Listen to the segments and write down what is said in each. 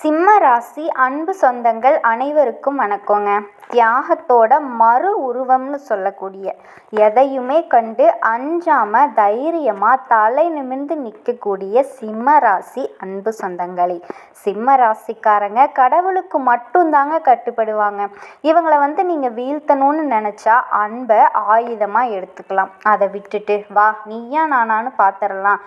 சிம்ம ராசி அன்பு சொந்தங்கள் அனைவருக்கும் வணக்கங்க. தியாகத்தோட மறு உருவம்னு சொல்லக்கூடிய எதையுமே கண்டு அஞ்சாமல் தைரியமாக தலை நிமிர்ந்து நிற்கக்கூடிய சிம்ம ராசி அன்பு சொந்தங்களே. சிம்ம ராசிக்காரங்க கடவுளுக்கு மட்டும்தாங்க கட்டுப்படுவாங்க. இவங்களை வந்து நீங்கள் வீழ்த்தணும்னு நினச்சா அன்பை ஆயுதமாக எடுத்துக்கலாம். அதை விட்டுட்டு வா நீயா நானான்னு பார்த்துடலாம்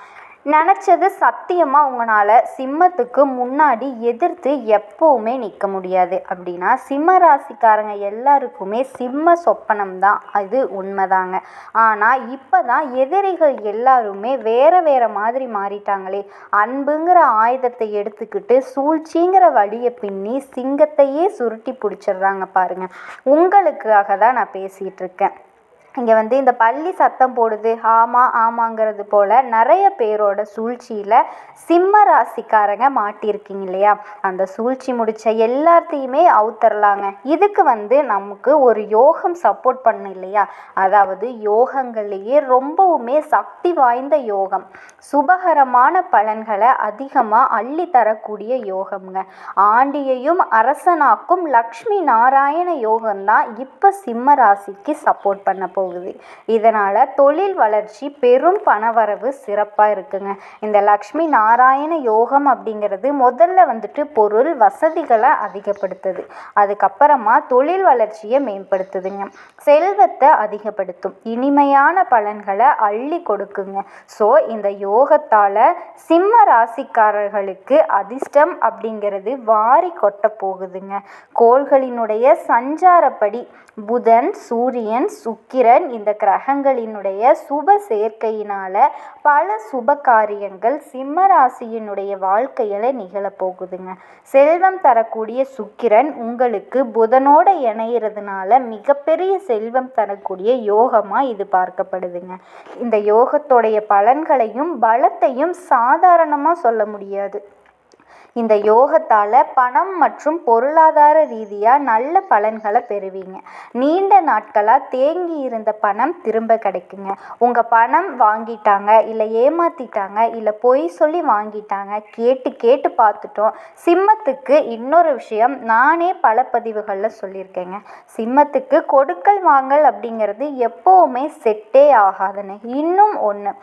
நினச்சது சத்தியமாக உங்களால் சிம்மத்துக்கு முன்னாடி எதிர்த்து எப்போவுமே நிற்க முடியாது அப்படின்னா சிம்ம ராசிக்காரங்க எல்லாருக்குமே சிம்ம சொப்பனம் தான். அது உண்மைதாங்க. ஆனால் இப்போ தான் எதிரிகள் எல்லாருமே வேறு வேறு மாதிரி மாறிட்டாங்களே. அன்புங்கிற ஆயுதத்தை எடுத்துக்கிட்டு சூழ்ச்சிங்கிற வழியை பின்னி சிங்கத்தையே சுருட்டி பிடிச்சிடுறாங்க பாருங்கள் உங்களுக்காக தான் நான் பேசிகிட்டு இருக்கேன். இங்கே வந்து இந்த பள்ளி சத்தம் போடுது ஆமாம் ஆமாங்கிறது போல் நிறைய பேரோட சூழ்ச்சியில் சிம்ம ராசிக்காரங்க மாட்டியிருக்கீங்க இல்லையா? அந்த சூழ்ச்சி முடித்த எல்லாத்தையுமே அவுத்தரலாங்க. இதுக்கு வந்து நமக்கு ஒரு யோகம் சப்போர்ட் பண்ணும் இல்லையா? அதாவது யோகங்கள்லேயே ரொம்பவுமே சக்தி வாய்ந்த யோகம். சுபகரமான பலன்களை அதிகமாக அள்ளி தரக்கூடிய யோகம்ங்க. ஆண்டியையும் அரசனாக்கும் லக்ஷ்மி நாராயண யோகம்தான் இப்போ சிம்ம ராசிக்கு சப்போர்ட் பண்ண போகுது. இதனால் தொழில் வளர்ச்சி பெரும் பணவரவு சிறப்பாக இருக்குங்க. இந்த லக்ஷ்மி நாராயண யோகம் அப்படிங்கிறது முதல்ல வந்துட்டு பொருள் வசதிகளை அதிகப்படுத்துது. அதுக்கப்புறமா தொழில் வளர்ச்சியை மேம்படுத்துதுங்க. செல்வத்தை அதிகப்படுத்தும். இனிமையான பலன்களை அள்ளி கொடுக்குங்க. ஸோ இந்த யோகத்தால் சிம்ம ராசிக்காரர்களுக்கு அதிர்ஷ்டம் அப்படிங்கிறது வாரி கொட்ட போகுதுங்க. கோள்களினுடைய சஞ்சாரப்படி புதன் சூரியன் சுக்கிரன் இந்த கிரகங்களினுடைய சுப சேர்க்கையினால் பல சுப காரியங்கள் சிம்ம ராசியினுடைய வாழ்க்கையில் நிகழப்போகுதுங்க செல்வம் தரக்கூடிய சுக்கிரன் உங்களுக்கு புதனோட இணையிறதுனால மிகப்பெரிய செல்வம் தரக்கூடிய யோகமாக இது பார்க்கப்படுதுங்க. இந்த யோகத்தோடைய பலன்களையும் பலத்தையும் சாதாரணமாக சொல்ல முடியாது. இந்த யோகத்தால் பணம் மற்றும் பொருளாதார ரீதியாக நல்ல பலன்களை பெறுவீங்க. நீண்ட நாட்களாக தேங்கி இருந்த பணம் திரும்ப கிடைக்குங்க. உங்கள் பணம் வாங்கிட்டாங்க இல்லை ஏமாற்றிட்டாங்க இல்லை பொய் சொல்லி வாங்கிட்டாங்க கேட்டு கேட்டு பார்த்துட்டோம். சிம்மத்துக்கு இன்னொரு விஷயம் நானே பல பதிவுகளில் சொல்லியிருக்கேங்க. சிம்மத்துக்கு கொடுக்கல் வாங்கல் அப்படிங்கிறது எப்போவுமே செட்டே ஆகாதுன்னு இன்னும் ஒன்று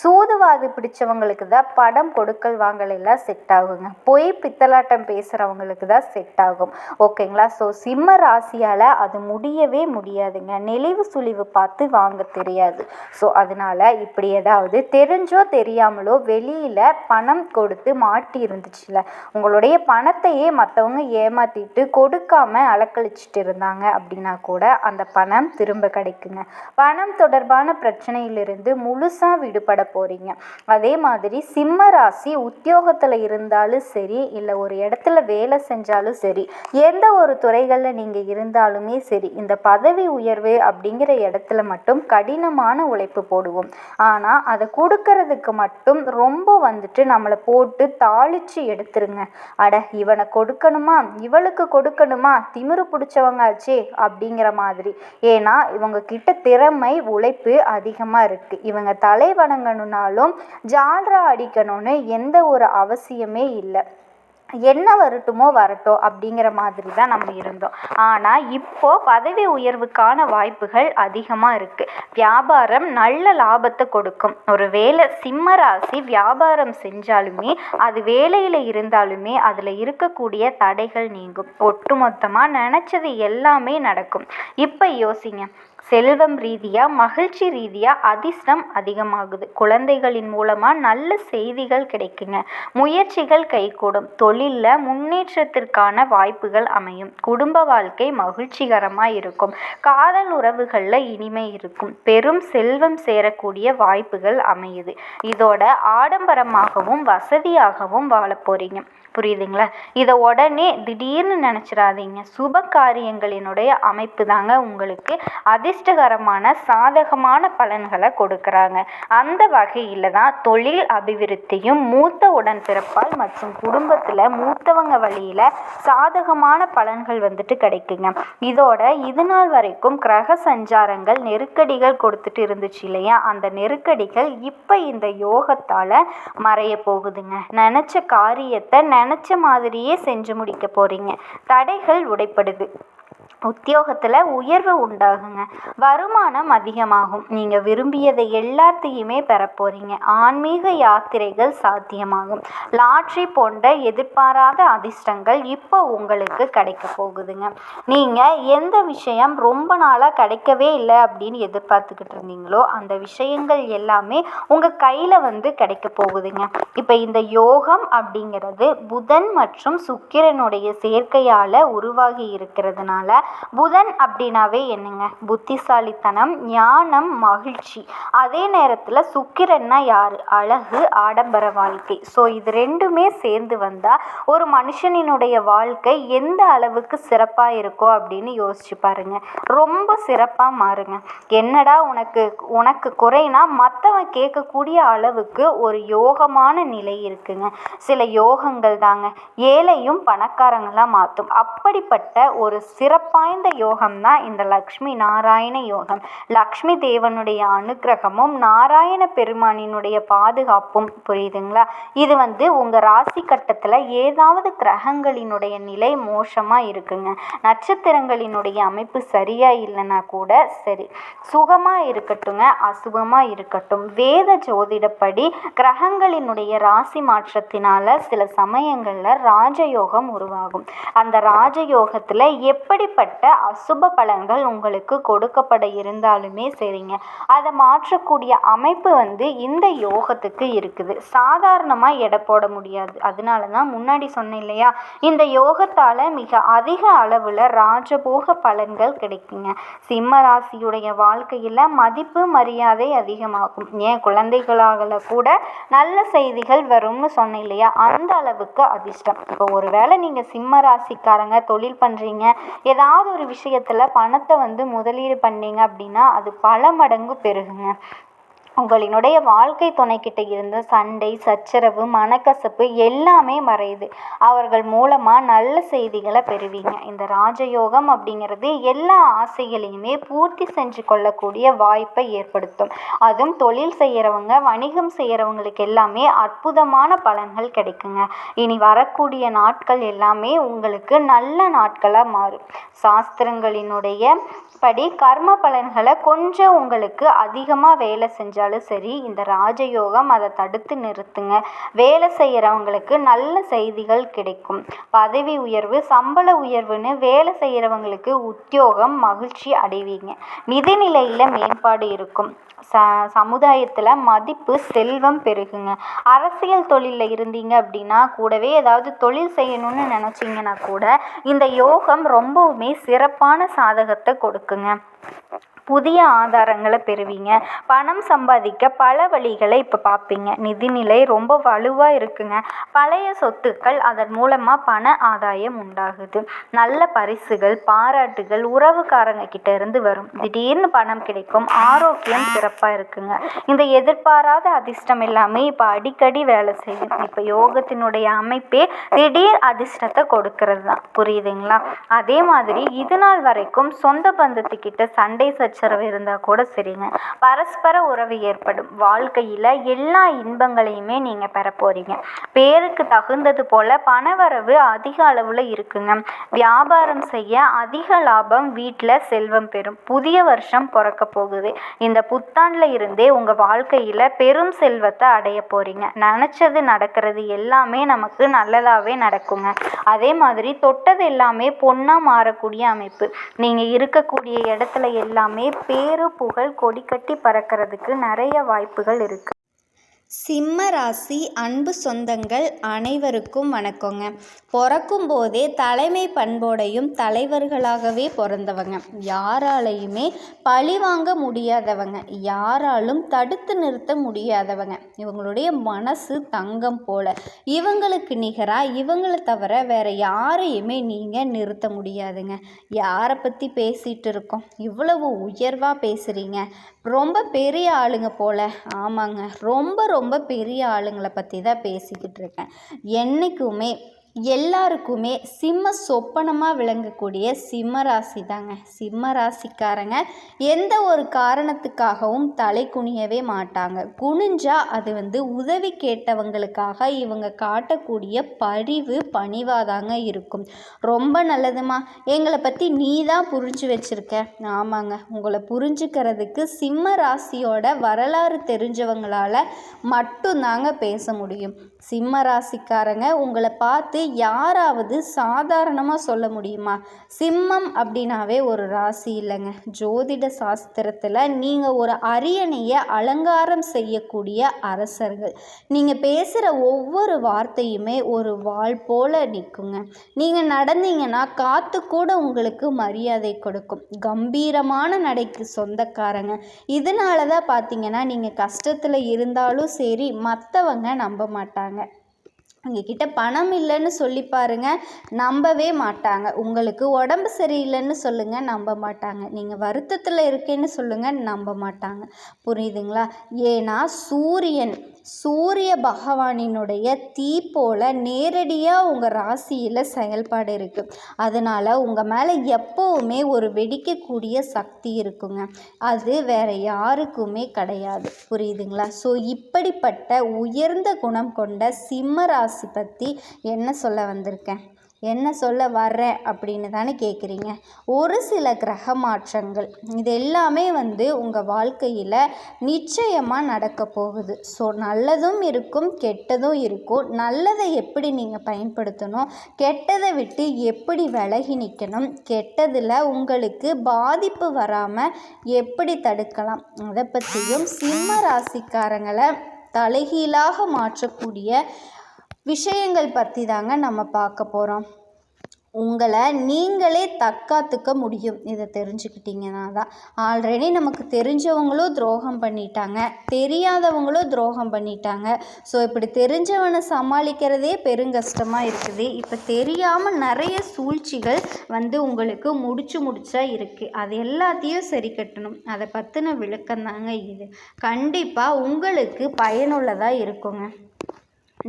சூதுவாது பிடிச்சவங்களுக்கு தான் படம் கொடுக்கல் வாங்கல் எல்லாம் செட் ஆகுங்க. பொய் பித்தலாட்டம் பேசுகிறவங்களுக்கு தான் செட் ஆகும். ஓகேங்களா ஸோ சிம்ம ராசியால் அது முடியவே முடியாதுங்க. நெளிவு சுழிவு பார்த்து வாங்க தெரியாது. ஸோ அதனால் இப்படி ஏதாவது தெரிஞ்சோ தெரியாமலோ வெளியில் பணம் கொடுத்து மாட்டி இருந்துச்சுல உங்களுடைய பணத்தையே மற்றவங்க ஏமாற்றிட்டு கொடுக்காம அலக்கழிச்சிட்டு இருந்தாங்க அப்படின்னா கூட அந்த பணம் திரும்ப கிடைக்குங்க. பணம் தொடர்பான பிரச்சனையிலிருந்து முழுசாக விடுபட போகிறீங்க அதே மாதிரி சிம்ம ராசி உத்தியோகத்தில் இருந்தாலும் சரி சரி இல்லை ஒரு இடத்துல வேலை செஞ்சாலும் சரி எந்த ஒரு துறைகளில் நீங்கள் இருந்தாலுமே சரி இந்த பதவி உயர்வு அப்படிங்கிற இடத்துல மட்டும் கடினமான உழைப்பு போடுவோம். ஆனால் அதை கொடுக்கறதுக்கு மட்டும் ரொம்ப வந்துட்டு நம்மளை போட்டு தாளித்து எடுத்துருங்க. அட இவனை கொடுக்கணுமா? இவளுக்கு கொடுக்கணுமா? திமிரு பிடிச்சவங்காச்சே அப்படிங்கிற மாதிரி. ஏன்னா இவங்க கிட்ட திறமை உழைப்பு அதிகமாக இருக்குது இவங்க தலை வணங்கணுனாலும் ஜால்ரா அடிக்கணும்னு எந்த ஒரு அவசியமே இல்லை. என்ன வரட்டுமோ வரட்டும் அப்படிங்கிற மாதிரி தான் நம்ம இருந்தோம். ஆனால் இப்போது பதவி உயர்வுக்கான வாய்ப்புகள் அதிகமாக இருக்குது வியாபாரம் நல்ல லாபத்தை கொடுக்கும். ஒரு வேலை சிம்ம ராசி வியாபாரம் செஞ்சாலுமே அது வேலையில் இருந்தாலுமே அதில் இருக்கக்கூடிய தடைகள் நீங்கும். ஒட்டுமொத்தமாக நினச்சது எல்லாமே நடக்கும். இப்போ யோசிங்க. செல்வம் ரீதியாக மகிழ்ச்சி ரீதியாக அதிர்ஷ்டம் அதிகமாகுது. குழந்தைகளின் மூலமாக நல்ல செய்திகள் கிடைக்குங்க. முயற்சிகள் கைகூடும். தொழிலில் முன்னேற்றத்திற்கான வாய்ப்புகள் அமையும். குடும்ப வாழ்க்கை மகிழ்ச்சிகரமாக இருக்கும். காதல் உறவுகளில் இனிமை இருக்கும். பெரும் செல்வம் சேரக்கூடிய வாய்ப்புகள் அமையுது. இதோட ஆடம்பரமாகவும் வசதியாகவும் வாழ போகிறீங்க புரியுதுங்களா? இதை உடனே திடீர்னு நினச்சிடாதீங்க. சுப காரியங்களினுடைய அமைப்பு தாங்க உங்களுக்கு அதிர்ஷ்டகரமான சாதகமான பலன்களை கொடுக்குறாங்க. அந்த வகையில் தான் தொழில் அபிவிருத்தியும் மூத்த உடன்பிறப்பால் மற்றும் குடும்பத்தில் மூத்தவங்க வழியில் சாதகமான பலன்கள் வந்துட்டு கிடைக்குங்க. இதோட இது நாள் வரைக்கும் கிரக சஞ்சாரங்கள் நெருக்கடிகள் கொடுத்துட்டு இருந்துச்சு இல்லையா? அந்த நெருக்கடிகள் இப்போ இந்த யோகத்தால் மறைய போகுதுங்க. நினச்ச காரியத்தை நினச்ச மாதிரியே செஞ்சு முடிக்க போகிறீங்க தடைகள் உடைப்படுது. உத்தியோகத்தில் உயர்வு உண்டாகுங்க. வருமானம் அதிகமாகும். நீங்கள் விரும்பியதை எல்லாத்தையுமே பெற போகிறீங்க ஆன்மீக யாத்திரைகள் சாத்தியமாகும். லாட்ரி போன்ற எதிர்பாராத அதிர்ஷ்டங்கள் இப்போ உங்களுக்கு கிடைக்க போகுதுங்க. நீங்கள் எந்த விஷயம் ரொம்ப நாளாக கிடைக்கவே இல்லை அப்படின்னு எதிர்பார்த்துக்கிட்டு இருந்தீங்களோ அந்த விஷயங்கள் எல்லாமே உங்கள் கையில் வந்து கிடைக்க போகுதுங்க. இப்போ இந்த யோகம் அப்படிங்கிறது புதன் மற்றும் சுக்கிரனுடைய சேர்க்கையால் உருவாகி இருக்கிறதுனால புதன் அப்படின்னாவே என்னங்க? புத்திசாலித்தனம் ஞானம் மகிழ்ச்சி. அதே நேரத்தில் சுக்கிரன்னா யார்? அழகு ஆடம்பர வாழ்க்கை. ஸோ இது ரெண்டுமே சேர்ந்து வந்தால் ஒரு மனுஷனினுடைய வாழ்க்கை எந்த அளவுக்கு சிறப்பாக இருக்கோ அப்படின்னு யோசிச்சு பாருங்க. ரொம்ப சிறப்பாக மாறுங்க. என்னடா உனக்கு உனக்கு குறைனா மற்றவன் கேட்கக்கூடிய அளவுக்கு ஒரு யோகமான நிலை இருக்குங்க. சில யோகங்கள் தாங்க. ஏழையும் பணக்காரங்களாக மாற்றும் அப்படிப்பட்ட ஒரு சிறப்பு வாய்ந்த யோகம் தான் இந்த லக்ஷ்மி நாராயண யோகம். லக்ஷ்மி தேவனுடைய அனுக்கிரகமும் நாராயண பெருமானினுடைய பாதுகாப்பும் புரியுதுங்களா? இது வந்து உங்கள் ராசி கட்டத்தில் ஏதாவது கிரகங்களினுடைய நிலை மோசமாக இருக்குங்க. நட்சத்திரங்களினுடைய அமைப்பு சரியாக இல்லைன்னா கூட சரி. சுகமாக இருக்கட்டுங்க அசுகமாக இருக்கட்டும். வேத ஜோதிடப்படி கிரகங்களினுடைய ராசி மாற்றத்தினால சில சமயங்களில் ராஜயோகம் உருவாகும். அந்த ராஜயோகத்தில் எப்படிப்பட்ட ஏகப்பட்ட அசுப பலன்கள் உங்களுக்கு கொடுக்கப்பட இருந்தாலுமே சரிங்க. அதை மாற்றக்கூடிய அமைப்பு வந்து இந்த யோகத்துக்கு இருக்குது. சாதாரணமாக எடை போட முடியாது. அதனால தான் முன்னாடி சொன்னேன் இல்லையா? இந்த யோகத்தால் மிக அதிக அளவில் ராஜபோக பலன்கள் கிடைக்குங்க. சிம்ம ராசியுடைய வாழ்க்கையில் மதிப்பு மரியாதை அதிகமாகும். ஏன்? குழந்தைகளாகல கூட நல்ல செய்திகள் வரும்னு சொன்னேன் இல்லையா? அந்த அளவுக்கு அதிர்ஷ்டம். இப்போ ஒருவேளை நீங்கள் சிம்ம ராசிக்காரங்க தொழில் பண்ணுறீங்க ஏதாவது ஏதாவது ஒரு விஷயத்தில் பணத்தை வந்து முதலீடு பண்ணிங்க அப்படின்னா அது பல மடங்கு பெருகுங்க. உங்களினுடைய வாழ்க்கை துணைக்கிட்ட இருந்த சண்டை சச்சரவு மனக்கசப்பு எல்லாமே மறையுது. அவர்கள் மூலமாக நல்ல செய்திகளை பெறுவீங்க. இந்த ராஜயோகம் அப்படிங்கிறது எல்லா ஆசைகளையுமே பூர்த்தி செஞ்சு கொள்ளக்கூடிய வாய்ப்பை ஏற்படுத்தும். அதுவும் தொழில் செய்கிறவங்க வணிகம் செய்கிறவங்களுக்கு எல்லாமே அற்புதமான பலன்கள் கிடைக்குங்க. இனி வரக்கூடிய நாட்கள் எல்லாமே உங்களுக்கு நல்ல நாட்களாக மாறும். சாஸ்திரங்களினுடைய படி கர்ம பலன்களை கொஞ்சம் உங்களுக்கு அதிகமாக வேலை செஞ்சால் இருந்தாலும் சரி இந்த ராஜயோகம் அதை தடுத்து நிறுத்துங்க. வேலை செய்கிறவங்களுக்கு நல்ல செய்திகள் கிடைக்கும். பதவி உயர்வு சம்பள உயர்வுன்னு வேலை செய்கிறவங்களுக்கு உத்தியோகம் மகிழ்ச்சி அடைவீங்க. நிதிநிலையில் மேம்பாடு இருக்கும். ச சமுதாயத்தில் மதிப்பு செல்வம் பெருகுங்க. அரசியல் தொழிலில் இருந்தீங்க அப்படின்னா கூடவே ஏதாவது தொழில் செய்யணும்னு நினச்சிங்கன்னா கூட இந்த யோகம் ரொம்பவுமே சிறப்பான சாதகத்தை கொடுக்குங்க. புதிய ஆதாரங்களை பெறுவீங்க. பணம் சம்பாதிக்க பல வழிகளை இப்போ பார்ப்பீங்க நிதிநிலை ரொம்ப வலுவாக இருக்குங்க. பழைய சொத்துக்கள் அதன் மூலமாக பண ஆதாயம் உண்டாகுது. நல்ல பரிசுகள் பாராட்டுகள் உறவுக்காரங்க கிட்ட இருந்து வரும். திடீர்னு பணம் கிடைக்கும். ஆரோக்கியம் சிறப்பாக இருக்குங்க. இந்த எதிர்பாராத அதிர்ஷ்டம் எல்லாமே இப்போ அடிக்கடி வேலை செய்யும். இப்போ யோகத்தினுடைய அமைப்பே திடீர் அதிர்ஷ்டத்தை கொடுக்கறது தான் புரியுதுங்களா? அதே மாதிரி இது நாள் வரைக்கும் சொந்த பந்தத்துக்கிட்ட சண்டை சச்ச சச்சரவு இருந்தால் கூட சரிங்க. பரஸ்பர உறவு ஏற்படும். வாழ்க்கையில் எல்லா இன்பங்களையுமே நீங்கள் பெற போகிறீங்க பேருக்கு தகுந்தது போல் பணவரவு அதிக அளவில் இருக்குங்க. வியாபாரம் செய்ய அதிக லாபம் வீட்டில் செல்வம் பெறும். புதிய வருஷம் பிறக்க போகுது. இந்த புத்தாண்டில் இருந்தே உங்கள் வாழ்க்கையில் பெரும் செல்வத்தை அடைய போகிறீங்க நினச்சது நடக்கிறது எல்லாமே நமக்கு நல்லதாகவே நடக்குங்க. அதே மாதிரி தொட்டது எல்லாமே பொண்ணாக மாறக்கூடிய அமைப்பு. நீங்கள் இருக்கக்கூடிய இடத்துல எல்லாமே பேரு புகழ் கொடி கட்டி பறக்கிறதுக்கு நிறைய வாய்ப்புகள் இருக்குது சிம்ம ராசி அன்பு சொந்தங்கள் அனைவருக்கும் வணக்கங்க. பிறக்கும் போதே தலைமை பண்போடையும் தலைவர்களாகவே பிறந்தவங்க. யாராலையுமே பழி வாங்க முடியாதவங்க. யாராலும் தடுத்து நிறுத்த முடியாதவங்க. இவங்களுடைய மனசு தங்கம் போல. இவங்களுக்கு நிகராக இவங்களை தவிர வேற யாரையுமே நீங்கள் நிறுத்த முடியாதுங்க. யாரை பற்றி பேசிகிட்டு இருக்கோம்? இவ்வளவு உயர்வாக பேசுகிறீங்க ரொம்ப பெரிய ஆளுங்க போல. ஆமாங்க. ரொம்ப ரொம்ப பெரிய ஆளுங்களை பற்றி தான் பேசிக்கிட்டு இருக்கேன். என்றைக்குமே எல்லாருக்குமே சிம்ம சொப்பனமாக விளங்கக்கூடிய சிம்ம ராசி தாங்க சிம்ம ராசிக்காரங்க எந்த ஒரு காரணத்துக்காகவும் தலை குனியவே மாட்டாங்க. குனிஞ்சா அது வந்து உதவி கேட்டவங்களுக்காக இவங்க காட்டக்கூடிய பரிவு பணிவாதாங்க இருக்கும். ரொம்ப நல்லதுமா. எங்களை பற்றி நீ தான் புரிஞ்சு வச்சுருக்க. ஆமாங்க. உங்களை புரிஞ்சுக்கிறதுக்கு சிம்ம ராசியோட வரலாறு தெரிஞ்சவங்களால் மட்டும்தாங்க பேச முடியும். சிம்ம ராசிக்காரங்க உங்களை பார்த்து யாராவது சாதாரணமாக சொல்ல முடியுமா? சிம்மம் அப்படின்னாவே ஒரு ராசி இல்லைங்க. ஜோதிட சாஸ்திரத்தில் நீங்கள் ஒரு அரியணையை அலங்காரம் செய்யக்கூடிய அரசர்கள். நீங்கள் பேசுகிற ஒவ்வொரு வார்த்தையுமே ஒரு வாழ் போல நிற்குங்க. நீங்கள் நடந்தீங்கன்னா காற்று கூட உங்களுக்கு மரியாதை கொடுக்கும். கம்பீரமான நடைக்கு சொந்தக்காரங்க. இதனால தான் பார்த்தீங்கன்னா நீங்கள் கஷ்டத்தில் இருந்தாலும் சரி மற்றவங்க நம்ப மாட்டாங்க. உங்ககிட்ட பணம் இல்லைன்னு சொல்லி பாருங்க நம்பவே மாட்டாங்க. உங்களுக்கு உடம்பு சரியில்லைன்னு சொல்லுங்கள் நம்ப மாட்டாங்க. நீங்கள் வருத்தத்தில் இருக்கேன்னு சொல்லுங்கள் நம்ப மாட்டாங்க. புரியுதுங்களா? ஏன்னா சூரியன் சூரிய பகவானினுடைய தீ போல் நேரடியாக உங்கள் ராசியில் செயல்பாடு இருக்குது அதனால் உங்கள் மேலே எப்போவுமே ஒரு வெடிக்கக்கூடிய சக்தி இருக்குங்க. அது வேறு யாருக்குமே கிடையாது. புரியுதுங்களா? ஸோ இப்படிப்பட்ட உயர்ந்த குணம் கொண்ட சிம்ம ராசி பற்றி என்ன சொல்ல வந்திருக்கேன்? என்ன சொல்ல வர்றேன் அப்படின்னு தானே கேட்குறீங்க ஒரு சில கிரக மாற்றங்கள் இது எல்லாமே வந்து உங்கள் வாழ்க்கையில் நிச்சயமாக நடக்க போகுது. ஸோ நல்லதும் இருக்கும் கெட்டதும் இருக்கும். நல்லதை எப்படி நீங்கள் பயன்படுத்தணும் கெட்டதை விட்டு எப்படி விலகி நிற்கணும் கெட்டதில் உங்களுக்கு பாதிப்பு வராமல் எப்படி தடுக்கலாம் அதை பற்றியும் சிம்ம ராசிக்காரங்களை தலைகீழாக மாற்றக்கூடிய விஷயங்கள் பற்றி தாங்க நம்ம பார்க்க போகிறோம் உங்களை நீங்களே தற்காத்துக்க முடியும். இதை தெரிஞ்சுக்கிட்டிங்கன்னா தான். ஆல்ரெடி நமக்கு தெரிஞ்சவங்களும் துரோகம் பண்ணிட்டாங்க. தெரியாதவங்களும் துரோகம் பண்ணிட்டாங்க. ஸோ இப்படி தெரிஞ்சவனை சமாளிக்கிறதே பெருங்கஷ்டமாக இருக்குது. இப்போ தெரியாமல் நிறைய சூழ்ச்சிகள் வந்து உங்களுக்கு முடிச்சு முடிச்சா இருக்குது அது எல்லாத்தையும் சரி கட்டணும். அதை பற்றின விளக்கம் தாங்க இது. கண்டிப்பாக உங்களுக்கு பயனுள்ளதாக இருக்குங்க.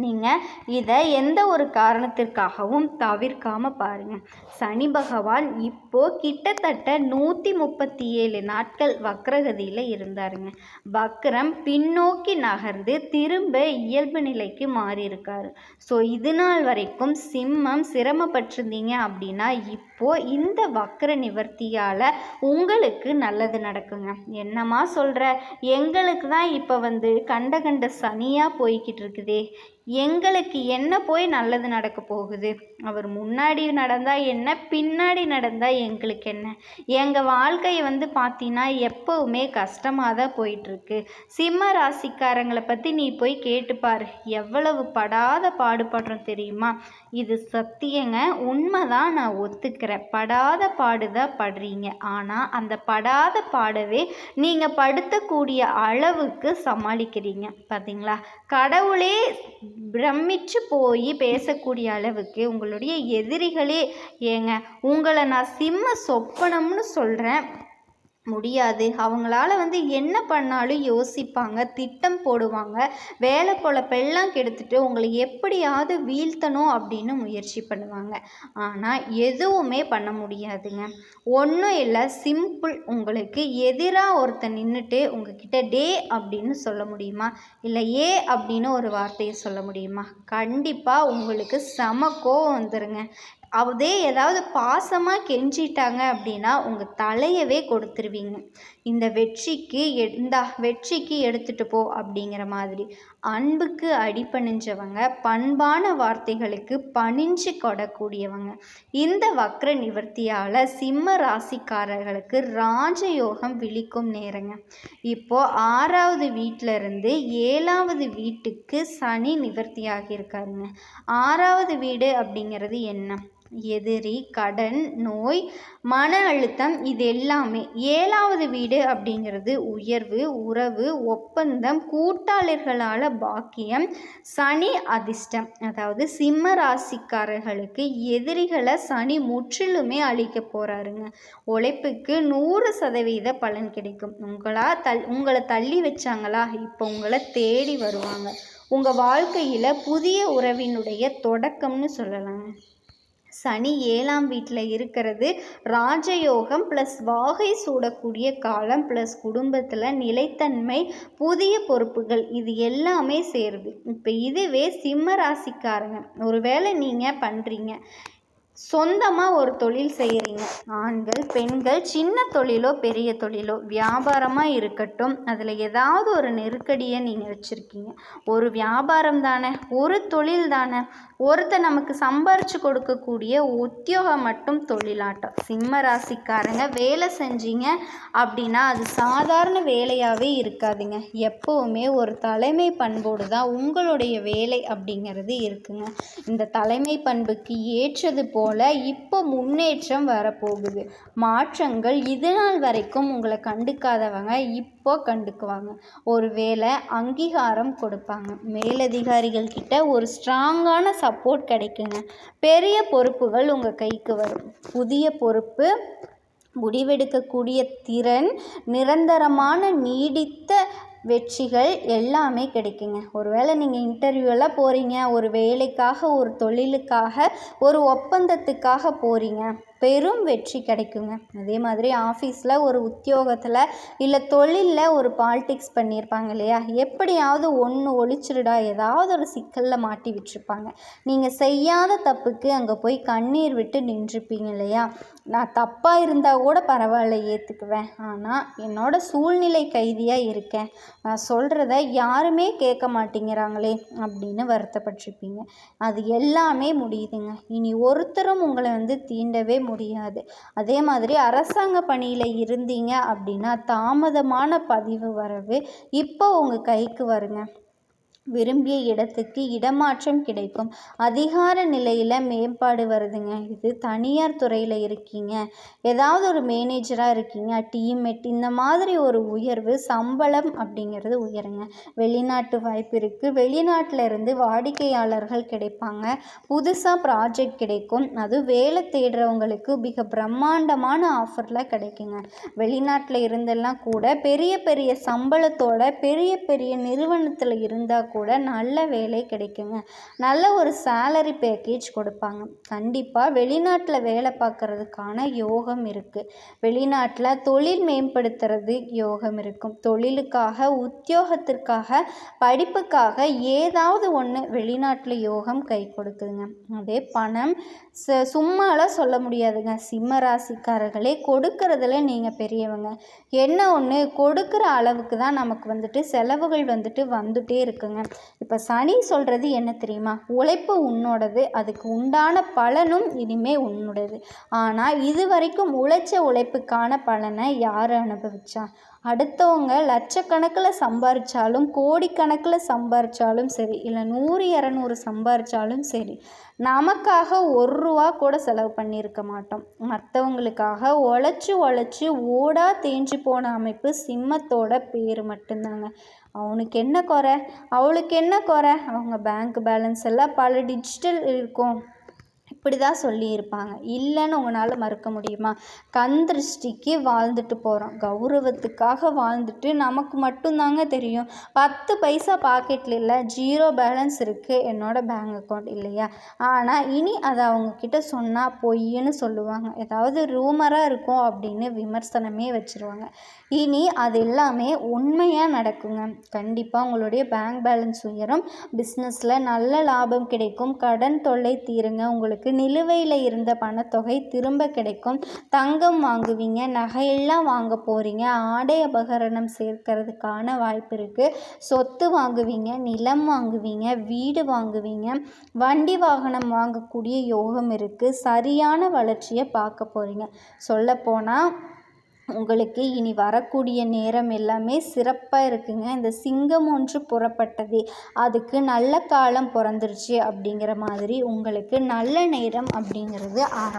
நீங்கள் இதை எந்த ஒரு காரணத்திற்காகவும் தவிர்க்காமல் பாருங்கள் சனி பகவான் இப்போது கிட்டத்தட்ட நூற்றி முப்பத்தி ஏழு நாட்கள் வக்ரகதியில் இருந்தாருங்க. வக்ரம் பின்னோக்கி நகர்ந்து திரும்ப இயல்பு நிலைக்கு மாறியிருக்காரு. ஸோ இது நாள் வரைக்கும் சிம்மம் சிரமப்பட்டிருந்தீங்க அப்படின்னா இப்போது இந்த வக்ர நிவர்த்தியால் உங்களுக்கு நல்லது நடக்குங்க. என்னம்மா சொல்கிற எங்களுக்கு தான் இப்போ வந்து கண்ட கண்ட சனியாக போய்கிட்டு இருக்குதே. எங்களுக்கு என்ன போய் நல்லது நடக்க போகுது? அவர் முன்னாடி நடந்தால் என்ன பின்னாடி நடந்தால் எங்களுக்கு என்ன? எங்கள் வாழ்க்கையை வந்து பார்த்தீங்கன்னா எப்போவுமே கஷ்டமாக தான் போயிட்டுருக்கு. சிம்ம ராசிக்காரங்களை பற்றி நீ போய் கேட்டுப்பார் எவ்வளவு படாத பாடுபடுறோம் தெரியுமா? இது சத்தியங்க. உண்மைதான் நான் ஒத்துக்கிறேன். படாத பாடுதான் படுறீங்க. ஆனால் அந்த படாத பாடவே நீங்கள் படுத்தக்கூடிய அளவுக்கு சமாளிக்கிறீங்க. பார்த்தீங்களா கடவுளே பிரமிச்சு போய் பேசக்கூடிய அளவுக்கு உங்களுடைய எதிரிகளே ஏங்க உங்களை நான் சிம்ம சொப்பனம்னு சொல்கிறேன் முடியாது. அவங்களால வந்து என்ன பண்ணாலும் யோசிப்பாங்க திட்டம் போடுவாங்க. வேலை பொழப்பெல்லாம் கெடுத்துட்டு உங்களை எப்படியாவது வீழ்த்தணும் அப்படின்னு முயற்சி பண்ணுவாங்க. ஆனால் எதுவுமே பண்ண முடியாதுங்க. ஒன்றும் இல்லை சிம்பிள் உங்களுக்கு எதிராக ஒருத்தர் நின்றுட்டு உங்ககிட்ட டே அப்படின்னு சொல்ல முடியுமா? இல்லை ஏ அப்படின்னு ஒரு வார்த்தையை சொல்ல முடியுமா? கண்டிப்பாக உங்களுக்கு சம கோவம் வந்துருங்க. அதே ஏதாவது பாசமாக கெஞ்சிட்டாங்க அப்படின்னா உங்கள் தலையவே கொடுத்துருவீங்க. இந்த வெற்றிக்கு எ இந்தா வெற்றிக்கு எடுத்துகிட்டு போ அப்படிங்கிற மாதிரி. அன்புக்கு அடிபணிஞ்சவங்க பண்பான வார்த்தைகளுக்கு பணிஞ்சு கொடக்கூடியவங்க. இந்த வக்ர நிவர்த்தியால் சிம்ம ராசிக்காரர்களுக்கு ராஜயோகம் விழிக்கும் நேரங்க. இப்போது ஆறாவது வீட்டில் இருந்து ஏழாவது வீட்டுக்கு சனி நிவர்த்தியாகியிருக்காருங்க ஆறாவது வீடு அப்படிங்கிறது என்ன? எதிரி கடன் நோய் மன அழுத்தம் இது எல்லாமே ஏழாவது வீடு அப்படிங்கிறது உயர்வு உறவு ஒப்பந்தம் கூட்டாளர்களால் பாக்கியம் சனி அதிர்ஷ்டம். அதாவது சிம்ம ராசிக்காரர்களுக்கு எதிரிகளை சனி முற்றிலுமே அழிக்க போகிறாருங்க உழைப்புக்கு நூறு சதவீத பலன் கிடைக்கும். உங்களா தள் உங்களை தள்ளி வச்சாங்களா? இப்போ உங்களை தேடி வருவாங்க. உங்கள் வாழ்க்கையில் புதிய உறவினுடைய தொடக்கம்னு சொல்லலாங்க. சனி ஏழாம் வீட்டில் இருக்கிறது. ராஜயோகம் ப்ளஸ் வாகை சூடக்கூடிய காலம் ப்ளஸ் குடும்பத்தில் நிலைத்தன்மை புதிய பொறுப்புகள் இது எல்லாமே சேருது. இப்போ இதுவே சிம்ம ராசிக்காரங்க. ஒருவேளை நீங்கள் பண்ணுறீங்க சொந்தமாக ஒரு தொழில் செய்கிறீங்க ஆண்கள் பெண்கள் சின்ன தொழிலோ பெரிய தொழிலோ வியாபாரமாக இருக்கட்டும் அதில் ஏதாவது ஒரு நெருக்கடியை நீங்கள் வச்சுருக்கீங்க. ஒரு வியாபாரம் தானே ஒரு தொழில் தானே ஒருத்தர் நமக்கு சம்பாரித்து கொடுக்கக்கூடிய உத்தியோகம் மட்டும் தொழிலாட்டம். சிம்ம ராசிக்காரங்க வேலை செஞ்சீங்க அப்படின்னா அது சாதாரண வேலையாகவே இருக்காதுங்க. எப்போவுமே ஒரு தலைமை பண்போடு தான் உங்களுடைய வேலை அப்படிங்கிறது இருக்குங்க. இந்த தலைமை பண்புக்கு ஏற்றது போல் போல் இப்போ முன்னேற்றம் வரப்போகுது. மாற்றங்கள் இது நாள் வரைக்கும் உங்களை கண்டுக்காதவங்க இப்போ கண்டுக்குவாங்க. ஒரு வேளை அங்கீகாரம் கொடுப்பாங்க. மேலதிகாரிகள் கிட்ட ஒரு ஸ்ட்ராங்கான சப்போர்ட் கிடைக்குங்க. பெரிய பொறுப்புகள் உங்கள் கைக்கு வரும். புதிய பொறுப்பு முடிவெடுக்கக்கூடிய திறன் நிரந்தரமான நீடித்த வெற்றிகள் எல்லாமே கிடைக்குங்க. ஒருவேளை நீங்கள் இன்டர்வியூலாம் போகிறீங்க ஒரு வேலைக்காக ஒரு தொழிலுக்காக ஒரு ஒப்பந்தத்துக்காக போகிறீங்க பெரும் வெற்றி கிடைக்குங்க. அதே மாதிரி ஆஃபீஸில் ஒரு உத்தியோகத்தில் இல்லை தொழிலில் ஒரு பாலிடிக்ஸ் பண்ணியிருப்பாங்க இல்லையா? எப்படியாவது ஒன்று ஒழிச்சிருடா ஏதாவது ஒரு சிக்கலில் மாட்டி விட்டுருப்பாங்க. நீங்கள் செய்யாத தப்புக்கு அங்கே போய் கண்ணீர் விட்டு நின்றுப்பீங்க இல்லையா? நான் தப்பாக இருந்தால் கூட பரவாயில்ல ஏற்றுக்குவேன் ஆனால் என்னோடய சூழ்நிலை கைதியாக இருக்கேன். நான் சொல்கிறத யாருமே கேட்க மாட்டேங்கிறாங்களே அப்படின்னு வருத்தப்பட்டிருப்பீங்க. அது எல்லாமே முடியுதுங்க. இனி ஒருத்தரும் உங்களை வந்து தீண்டவே முடியாது. அதே மாதிரி அரசாங்க பணியில் இருந்தீங்க அப்படின்னா தாமதமான பதிவு வரவு இப்போ உங்கள் கைக்கு வருங்க. விரும்பிய இடத்துக்கு இடமாற்றம் கிடைக்கும். அதிகார நிலையில் மேம்பாடு வருதுங்க. இது தனியார் துறையில் இருக்கீங்க. ஏதாவது ஒரு மேனேஜராக இருக்கீங்க. டீம்மேட் இந்த மாதிரி ஒரு உயர்வு சம்பளம் அப்படிங்கிறது உயருங்க. வெளிநாட்டு வாய்ப்பு இருக்குது வெளிநாட்டில் இருந்து வாடிக்கையாளர்கள் கிடைப்பாங்க. புதுசாக ப்ராஜெக்ட் கிடைக்கும். அது வேலை தேடுறவங்களுக்கு மிக பிரம்மாண்டமான ஆஃபரில் கிடைக்குங்க. வெளிநாட்டில் இருந்தெல்லாம் கூட பெரிய பெரிய சம்பளத்தோட பெரிய பெரிய நிறுவனத்தில் இருந்தால் கூட கூட நல்ல வேலை கிடைக்குங்க. நல்ல ஒரு சேலரி பேக்கேஜ் கொடுப்பாங்க. கண்டிப்பாக வெளிநாட்டில் வேலை பார்க்குறதுக்கான யோகம் இருக்குது வெளிநாட்டில் தொழில் மேம்படுத்துறது யோகம் இருக்கும். தொழிலுக்காக உத்தியோகத்திற்காக படிப்புக்காக ஏதாவது ஒன்று வெளிநாட்டில் யோகம் கை கொடுக்குதுங்க. அதே பணம் ச சும்மாலாம் சொல்ல முடியாதுங்க. சிம்ம ராசிக்காரர்களே கொடுக்கறதுல நீங்கள் பெரியவங்க. என்ன ஒன்று கொடுக்குற அளவுக்கு தான் நமக்கு வந்துட்டு செலவுகள் வந்துட்டு வந்துட்டே இருக்குங்க. இப்போ சனி சொல்கிறது என்ன தெரியுமா? உழைப்பு உன்னோடது அதுக்கு உண்டான பலனும் இனிமே உன்னோடது ஆனால் இது வரைக்கும் உழைச்ச உழைப்புக்கான பலனை யார் அனுபவிச்சா? அடுத்தவங்க லட்சக்கணக்கில் சம்பாரித்தாலும் கோடிக்கணக்கில் சம்பாரித்தாலும் சரி இல்லை நூறு இரநூறு சம்பாரித்தாலும் சரி நமக்காக ஒரு ரூபா கூட செலவு பண்ணியிருக்க மாட்டோம். மற்றவங்களுக்காக உழைச்சி உழைச்சி ஓடா தேஞ்சு போன அமைப்பு சிம்மத்தோட பேர் மட்டும்தாங்க. அவனுக்கு என்ன குறை? அவளுக்கு என்ன குறை? அவங்க பேங்க் பேலன்ஸ் எல்லாம் பல டிஜிட்டல் இருக்கும். இப்படி தான் சொல்லியிருப்பாங்க. இல்லைன்னு உங்களால் மறுக்க முடியுமா? கண் திருஷ்டிக்கு வாழ்ந்துட்டு போகிறோம் கௌரவத்துக்காக வாழ்ந்துட்டு நமக்கு மட்டும்தாங்க தெரியும். பத்து பைசா பாக்கெட்டில் இல்லை ஜீரோ பேலன்ஸ் இருக்குது என்னோடய பேங்க் அக்கௌண்ட் இல்லையா? ஆனால் இனி அதை அவங்கக்கிட்ட சொன்னால் பொய்ன்னு சொல்லுவாங்க. ஏதாவது ரூமராக இருக்கும் அப்படின்னு விமர்சனமே வச்சுருவாங்க. இனி அது எல்லாமே உண்மையாக நடக்குங்க. கண்டிப்பாக உங்களுடைய பேங்க் பேலன்ஸ் உயரும். பிஸ்னஸில் நல்ல லாபம் கிடைக்கும். கடன் தொல்லை தீருங்க. உங்களுக்கு நிலுவையில் இருந்த பணத்தொகை திரும்ப கிடைக்கும். தங்கம் வாங்குவீங்க நகையெல்லாம் வாங்க போகிறீங்க ஆடை அபகரணம் சேர்க்கறதுக்கான வாய்ப்பு இருக்குது சொத்து வாங்குவீங்க நிலம் வாங்குவீங்க வீடு வாங்குவீங்க. வண்டி வாகனம் வாங்கக்கூடிய யோகம் இருக்குது சரியான வளர்ச்சியை பார்க்க போகிறீங்க சொல்லப்போனால் உங்களுக்கு இனி வரக்கூடிய நேரம் எல்லாமே சிறப்பாக இருக்குங்க. இந்த சிங்கம் ஒன்று புறப்பட்டதே. அதுக்கு நல்ல காலம் பிறந்துருச்சு அப்படிங்கிற மாதிரி உங்களுக்கு நல்ல நேரம் அப்படிங்கிறது ஆரம்பம்